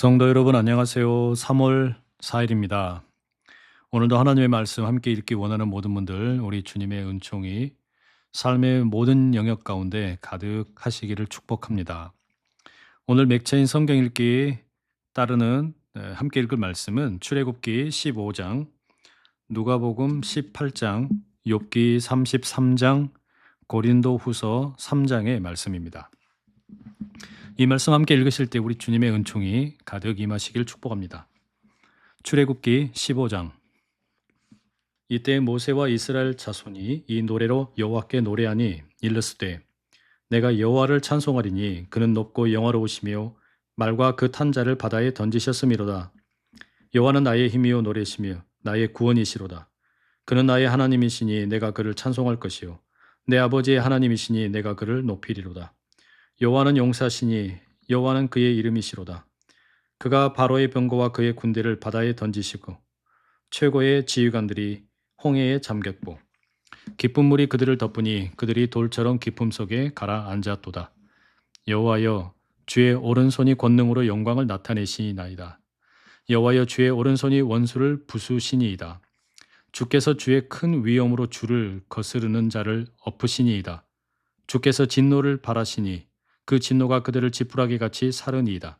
성도 여러분 안녕하세요. 3월 4일입니다. 오늘도 하나님의 말씀 함께 읽기 원하는 모든 분들 우리 주님의 은총이 삶의 모든 영역 가운데 가득하시기를 축복합니다. 오늘 맥체인 성경 읽기 따르는 네, 함께 읽을 말씀은 출애굽기 15장, 누가복음 18장, 욥기 33장, 고린도후서 3장의 말씀입니다. 이 말씀 함께 읽으실 때 우리 주님의 은총이 가득 임하시길 축복합니다. 출애굽기 15장 이때 모세와 이스라엘 자손이 이 노래로 여호와께 노래하니 일렀으되 내가 여호와를 찬송하리니 그는 높고 영화로우시며 말과 그 탄자를 바다에 던지셨음이로다. 여호와는 나의 힘이요 노래시며 나의 구원이시로다. 그는 나의 하나님이시니 내가 그를 찬송할 것이요 내 아버지의 하나님이시니 내가 그를 높이리로다. 여호와는 용사시니 여호와는 그의 이름이시로다. 그가 바로의 병거와 그의 군대를 바다에 던지시고 최고의 지휘관들이 홍해에 잠겼고 깊은 물이 그들을 덮으니 그들이 돌처럼 깊음 속에 가라앉았도다. 여호와여 주의 오른손이 권능으로 영광을 나타내시나이다. 여호와여 주의 오른손이 원수를 부수시니이다. 주께서 주의 큰 위엄으로 주를 거스르는 자를 엎으시니이다. 주께서 진노를 바라시니 그 진노가 그들을 지푸라기 같이 사르니이다.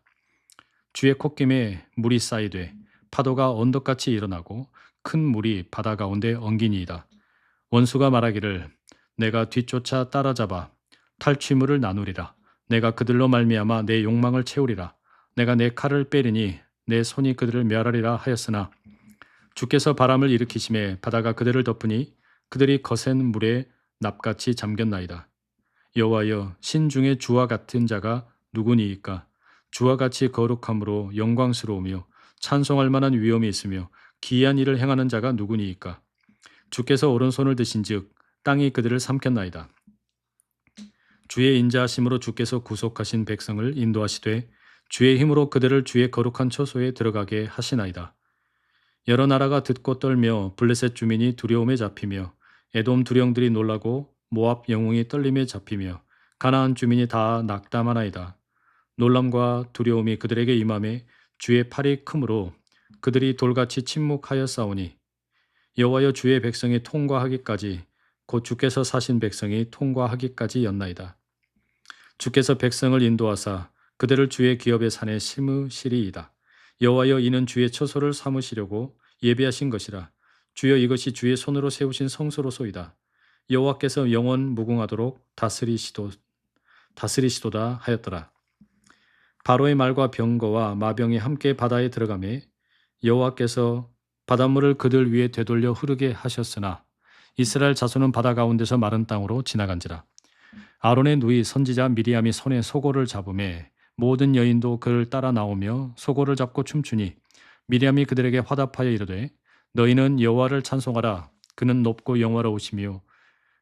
주의 콧김에 물이 쌓이되 파도가 언덕같이 일어나고 큰 물이 바다 가운데 엉기니이다. 원수가 말하기를 내가 뒤쫓아 따라잡아 탈취물을 나누리라. 내가 그들로 말미암아 내 욕망을 채우리라. 내가 내 칼을 빼리니 내 손이 그들을 멸하리라 하였으나 주께서 바람을 일으키심에 바다가 그들을 덮으니 그들이 거센 물에 납같이 잠겼나이다. 여호와여 신중에 주와 같은 자가 누구니이까? 주와 같이 거룩함으로 영광스러우며 찬송할 만한 위엄이 있으며 기이한 일을 행하는 자가 누구니이까? 주께서 오른손을 드신즉 땅이 그들을 삼켰나이다. 주의 인자하심으로 주께서 구속하신 백성을 인도하시되 주의 힘으로 그들을 주의 거룩한 처소에 들어가게 하시나이다. 여러 나라가 듣고 떨며 블레셋 주민이 두려움에 잡히며 에돔 두령들이 놀라고 모압 영웅이 떨림에 잡히며 가나안 주민이 다 낙담하나이다. 놀람과 두려움이 그들에게 임함에 주의 팔이 크므로 그들이 돌같이 침묵하여 싸우니 여호와여 주의 백성이 통과하기까지 곧 주께서 사신 백성이 통과하기까지 였나이다. 주께서 백성을 인도하사 그들을 주의 기업의 산에 심으시리이다. 여호와여 이는 주의 처소를 삼으시려고 예비하신 것이라. 주여 이것이 주의 손으로 세우신 성소로소이다. 여호와께서 영원 무궁하도록 다스리시도 다스리시도다 하였더라. 바로의 말과 병거와 마병이 함께 바다에 들어가매 여호와께서 바닷물을 그들 위에 되돌려 흐르게 하셨으나 이스라엘 자손은 바다 가운데서 마른 땅으로 지나간지라. 아론의 누이 선지자 미리암이 손에 소고를 잡음에 모든 여인도 그를 따라 나오며 소고를 잡고 춤추니 미리암이 그들에게 화답하여 이르되 너희는 여호와를 찬송하라 그는 높고 영화로우시며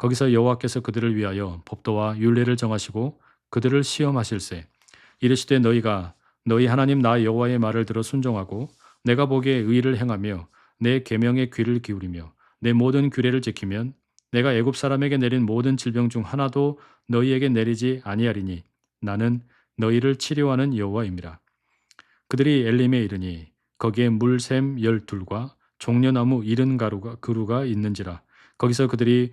거기서 여호와께서 그들을 위하여 법도와 율례를 정하시고 그들을 시험하실세. 이르시되 너희가 너희 하나님 나 여호와의 말을 들어 순종하고 내가 보기에 의를 행하며 내 계명에 귀를 기울이며 내 모든 규례를 지키면 내가 애굽 사람에게 내린 모든 질병 중 하나도 너희에게 내리지 아니하리니 나는 너희를 치료하는 여호와임이라. 그들이 엘림에 이르니 거기에 물샘 열둘과 종려나무 이른 가루가 그루가 있는지라. 거기서 그들이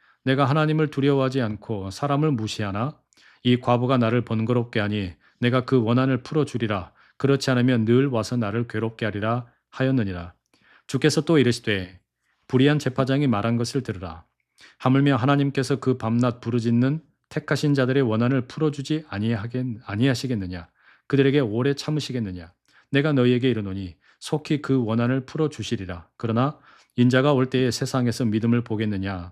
내가 하나님을 두려워하지 않고 사람을 무시하나 이 과부가 나를 번거롭게 하니 내가 그 원한을 풀어 주리라 그렇지 않으면 늘 와서 나를 괴롭게 하리라 하였느니라 주께서 또 이르시되 불의한 제파장이 말한 것을 들으라. 하물며 하나님께서 그 밤낮 부르짖는 택하신 자들의 원한을 풀어 주지 아니하겠, 아니하시겠느냐? 그들에게 오래 참으시겠느냐? 내가 너희에게 이르노니 속히 그 원한을 풀어 주시리라. 그러나 인자가 올 때에 세상에서 믿음을 보겠느냐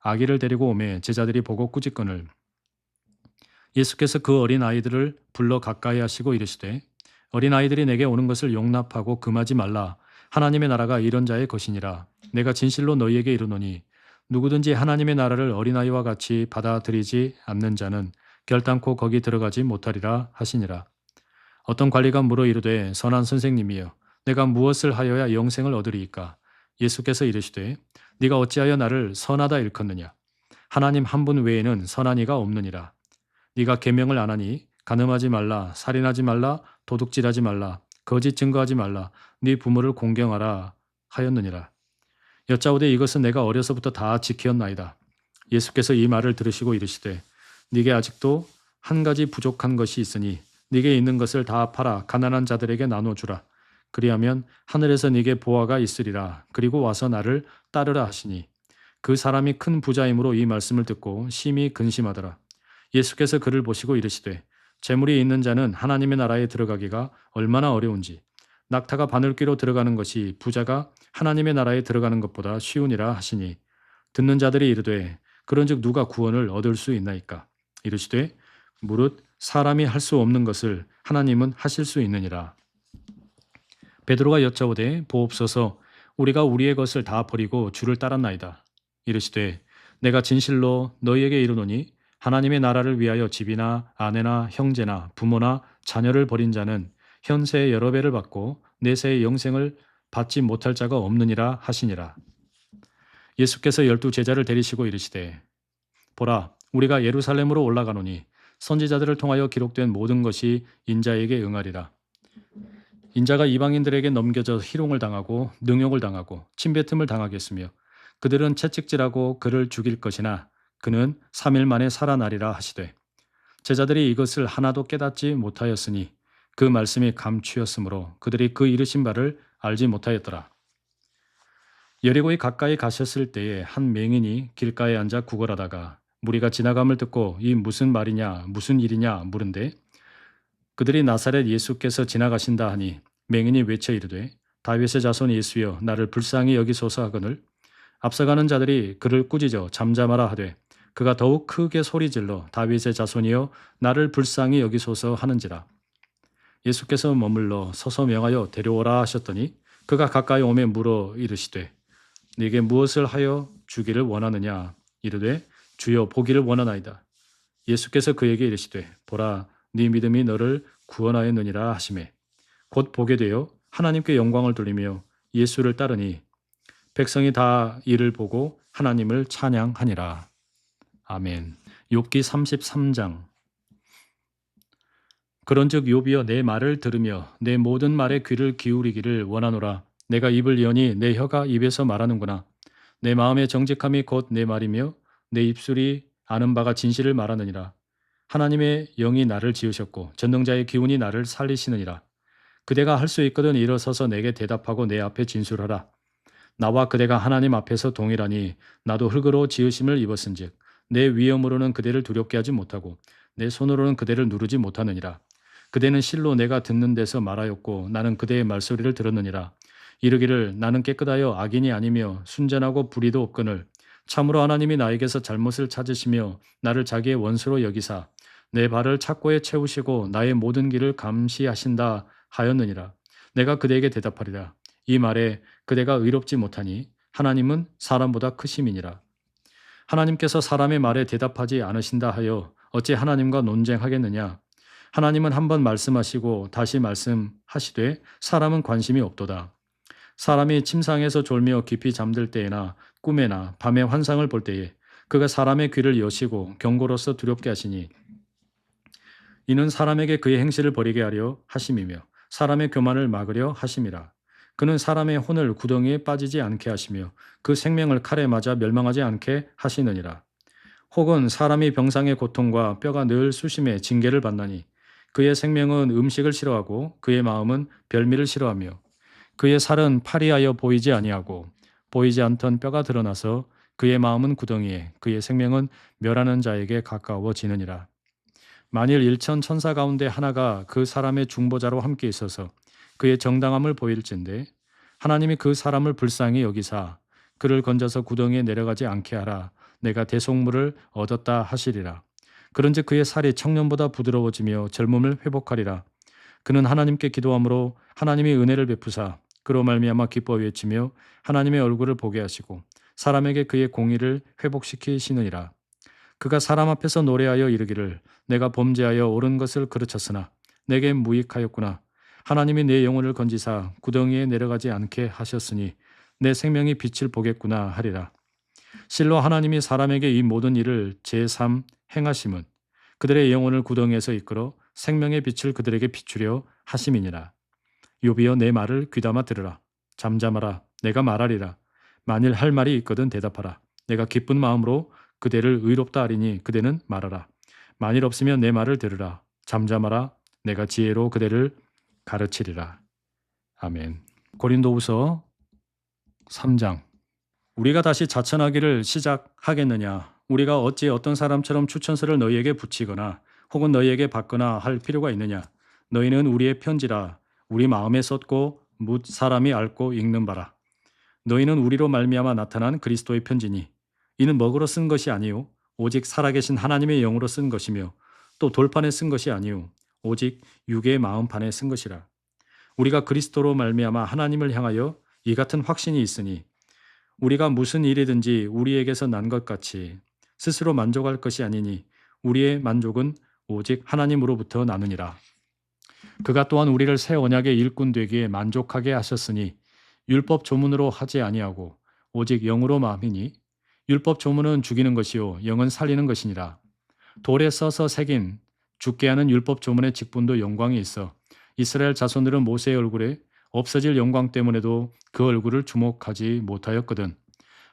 아기를 데리고 오매 제자들이 보고 꾸짖거늘 예수께서 그 어린 아이들을 불러 가까이 하시고 이르시되 어린 아이들이 내게 오는 것을 용납하고 금하지 말라. 하나님의 나라가 이런 자의 것이니라. 내가 진실로 너희에게 이르노니 누구든지 하나님의 나라를 어린아이와 같이 받아들이지 않는 자는 결단코 거기 들어가지 못하리라 하시니라. 어떤 관리가 물어 이르되 선한 선생님이여 내가 무엇을 하여야 영생을 얻으리이까? 예수께서 이르시되 네가 어찌하여 나를 선하다 일컫느냐? 하나님 한 분 외에는 선한 이가 없느니라. 네가 계명을 안 하니 간음하지 말라 살인하지 말라 도둑질하지 말라 거짓 증거하지 말라 네 부모를 공경하라 하였느니라. 여짜오되 이것은 내가 어려서부터 다 지켰나이다. 예수께서 이 말을 들으시고 이르시되 네게 아직도 한 가지 부족한 것이 있으니 네게 있는 것을 다 팔아 가난한 자들에게 나눠 주라 그리하면 하늘에서 네게 보화가 있으리라. 그리고 와서 나를 따르라 하시니 그 사람이 큰 부자이므로 이 말씀을 듣고 심히 근심하더라. 예수께서 그를 보시고 이르시되 재물이 있는 자는 하나님의 나라에 들어가기가 얼마나 어려운지 낙타가 바늘귀로 들어가는 것이 부자가 하나님의 나라에 들어가는 것보다 쉬우니라 하시니 듣는 자들이 이르되 그런즉 누가 구원을 얻을 수 있나이까? 이르시되 무릇 사람이 할 수 없는 것을 하나님은 하실 수 있느니라 베드로가 여짜오되 보옵소서 우리가 우리의 것을 다 버리고 주를 따랐나이다 이르시되 내가 진실로 너희에게 이르노니 하나님의 나라를 위하여 집이나 아내나 형제나 부모나 자녀를 버린 자는 현세의 여러 배를 받고 내세의 영생을 받지 못할 자가 없느니라 하시니라. 예수께서 열두 제자를 데리시고 이르시되 보라 우리가 예루살렘으로 올라가노니 선지자들을 통하여 기록된 모든 것이 인자에게 응하리라. 인자가 이방인들에게 넘겨져 희롱을 당하고 능욕을 당하고 침뱉음을 당하겠으며 그들은 채찍질하고 그를 죽일 것이나 그는 3일 만에 살아나리라 하시되 제자들이 이것을 하나도 깨닫지 못하였으니 그 말씀이 감추였으므로 그들이 그 이르신 바를 알지 못하였더라. 여리고에 가까이 가셨을 때에 한 맹인이 길가에 앉아 구걸하다가 무리가 지나감을 듣고 이 무슨 말이냐 무슨 일이냐 물은데 그들이 나사렛 예수께서 지나가신다 하니 맹인이 외쳐 이르되 다윗의 자손 예수여 나를 불쌍히 여기소서 하거늘 앞서가는 자들이 그를 꾸짖어 잠잠하라 하되 그가 더욱 크게 소리질러 다윗의 자손이여 나를 불쌍히 여기소서 하는지라. 예수께서 머물러 서서 명하여 데려오라 하셨더니 그가 가까이 오매 물어 이르시되 네게 무엇을 하여 주기를 원하느냐? 이르되 주여 보기를 원하나이다. 예수께서 그에게 이르시되 보라 네 믿음이 너를 구원하였느니라 하시매 곧 보게 되어 하나님께 영광을 돌리며 예수를 따르니 백성이 다 이를 보고 하나님을 찬양하니라. 아멘. 욥기 33장 그런즉 욥이여 내 말을 들으며 내 모든 말에 귀를 기울이기를 원하노라. 내가 입을 여니 내 혀가 입에서 말하는구나. 내 마음의 정직함이 곧 내 말이며 내 입술이 아는 바가 진실을 말하느니라. 하나님의 영이 나를 지으셨고 전능자의 기운이 나를 살리시느니라. 그대가 할 수 있거든 일어서서 내게 대답하고 내 앞에 진술하라. 나와 그대가 하나님 앞에서 동일하니 나도 흙으로 지으심을 입었은즉 내 위엄으로는 그대를 두렵게 하지 못하고 내 손으로는 그대를 누르지 못하느니라. 그대는 실로 내가 듣는 데서 말하였고 나는 그대의 말소리를 들었느니라. 이르기를 나는 깨끗하여 악인이 아니며 순전하고 불의도 없거늘 참으로 하나님이 나에게서 잘못을 찾으시며 나를 자기의 원수로 여기사 내 발을 착고에 채우시고 나의 모든 길을 감시하신다 하였느니라. 내가 그대에게 대답하리라. 이 말에 그대가 의롭지 못하니 하나님은 사람보다 크심이니라. 하나님께서 사람의 말에 대답하지 않으신다 하여 어찌 하나님과 논쟁하겠느냐? 하나님은 한 번 말씀하시고 다시 말씀하시되 사람은 관심이 없도다. 사람이 침상에서 졸며 깊이 잠들 때에나 꿈에나 밤에 환상을 볼 때에 그가 사람의 귀를 여시고 경고로서 두렵게 하시니 이는 사람에게 그의 행실을 버리게 하려 하심이며 사람의 교만을 막으려 하심이라. 그는 사람의 혼을 구덩이에 빠지지 않게 하시며 그 생명을 칼에 맞아 멸망하지 않게 하시느니라. 혹은 사람이 병상의 고통과 뼈가 늘 수심에 징계를 받나니 그의 생명은 음식을 싫어하고 그의 마음은 별미를 싫어하며 그의 살은 파리하여 보이지 아니하고 보이지 않던 뼈가 드러나서 그의 마음은 구덩이에 그의 생명은 멸하는 자에게 가까워지느니라. 만일 일천 천사 가운데 하나가 그 사람의 중보자로 함께 있어서 그의 정당함을 보일진데 하나님이 그 사람을 불쌍히 여기사 그를 건져서 구덩이에 내려가지 않게 하라. 내가 대속물을 얻었다 하시리라. 그런즉 그의 살이 청년보다 부드러워지며 젊음을 회복하리라. 그는 하나님께 기도함으로 하나님이 은혜를 베푸사 그로 말미암아 기뻐 외치며 하나님의 얼굴을 보게 하시고 사람에게 그의 공의를 회복시키시느니라 그가 사람 앞에서 노래하여 이르기를 내가 범죄하여 옳은 것을 그르쳤으나 내게 무익하였구나 하나님이 내 영혼을 건지사 구덩이에 내려가지 않게 하셨으니 내 생명이 빛을 보겠구나 하리라. 실로 하나님이 사람에게 이 모든 일을 제3 행하심은 그들의 영혼을 구덩이에서 이끌어 생명의 빛을 그들에게 비추려 하심이니라. 요비여 내 말을 귀담아 들으라. 잠잠하라. 내가 말하리라. 만일 할 말이 있거든 대답하라. 내가 기쁜 마음으로 그대를 의롭다 하리니 그대는 말하라. 만일 없으면 내 말을 들으라. 잠잠하라. 내가 지혜로 그대를 가르치리라. 아멘. 고린도후서 3장 우리가 다시 자천하기를 시작하겠느냐? 우리가 어찌 어떤 사람처럼 추천서를 너희에게 붙이거나 혹은 너희에게 받거나 할 필요가 있느냐? 너희는 우리의 편지라 우리 마음에 썼고 묻 사람이 앓고 읽는 바라. 너희는 우리로 말미암아 나타난 그리스도의 편지니 이는 먹으로 쓴 것이 아니요 오직 살아계신 하나님의 영으로 쓴 것이며 또 돌판에 쓴 것이 아니요 오직 육의 마음판에 쓴 것이라. 우리가 그리스도로 말미암아 하나님을 향하여 이 같은 확신이 있으니 우리가 무슨 일이든지 우리에게서 난 것 같이 스스로 만족할 것이 아니니 우리의 만족은 오직 하나님으로부터 나느니라. 그가 또한 우리를 새 언약의 일꾼 되기에 만족하게 하셨으니 율법 조문으로 하지 아니하고 오직 영으로 마음이니 율법 조문은 죽이는 것이요 영은 살리는 것이니라. 돌에 써서 새긴 죽게 하는 율법 조문의 직분도 영광이 있어 이스라엘 자손들은 모세의 얼굴에 없어질 영광 때문에도 그 얼굴을 주목하지 못하였거든.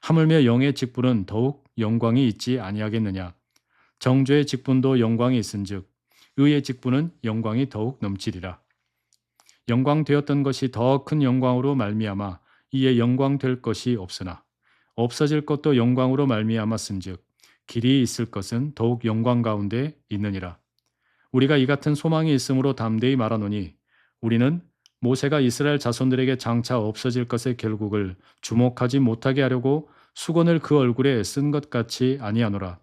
하물며 영의 직분은 더욱 영광이 있지 아니하겠느냐. 정죄의 직분도 영광이 있은즉 의의 직분은 영광이 더욱 넘치리라. 영광 되었던 것이 더 큰 영광으로 말미암아 이에 영광 될 것이 없으나 없어질 것도 영광으로 말미암았은즉 길이 있을 것은 더욱 영광 가운데 있느니라. 우리가 이 같은 소망이 있으므로 담대히 말하노니 우리는 모세가 이스라엘 자손들에게 장차 없어질 것의 결국을 주목하지 못하게 하려고 수건을 그 얼굴에 쓴 것 같이 아니하노라.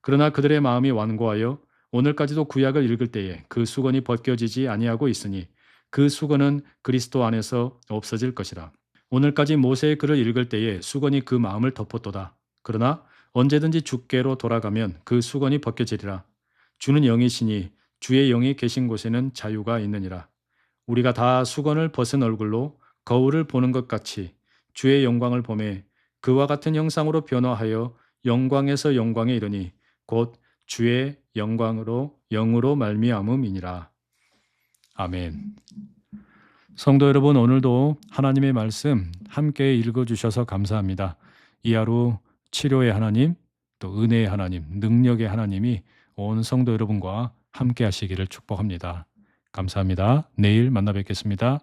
그러나 그들의 마음이 완고하여 오늘까지도 구약을 읽을 때에 그 수건이 벗겨지지 아니하고 있으니 그 수건은 그리스도 안에서 없어질 것이라. 오늘까지 모세의 글을 읽을 때에 수건이 그 마음을 덮었도다. 그러나 언제든지 주께로 돌아가면 그 수건이 벗겨지리라. 주는 영이시니 주의 영이 계신 곳에는 자유가 있느니라. 우리가 다 수건을 벗은 얼굴로 거울을 보는 것 같이 주의 영광을 보매 그와 같은 형상으로 변화하여 영광에서 영광에 이르니 곧 주의 영광으로 영으로 말미암음이니라. 아멘. 성도 여러분 오늘도 하나님의 말씀 함께 읽어 주셔서 감사합니다. 이 하루 치료의 하나님, 또 은혜의 하나님, 능력의 하나님이 온 성도 여러분과 함께 하시기를 축복합니다. 감사합니다. 내일 만나 뵙겠습니다.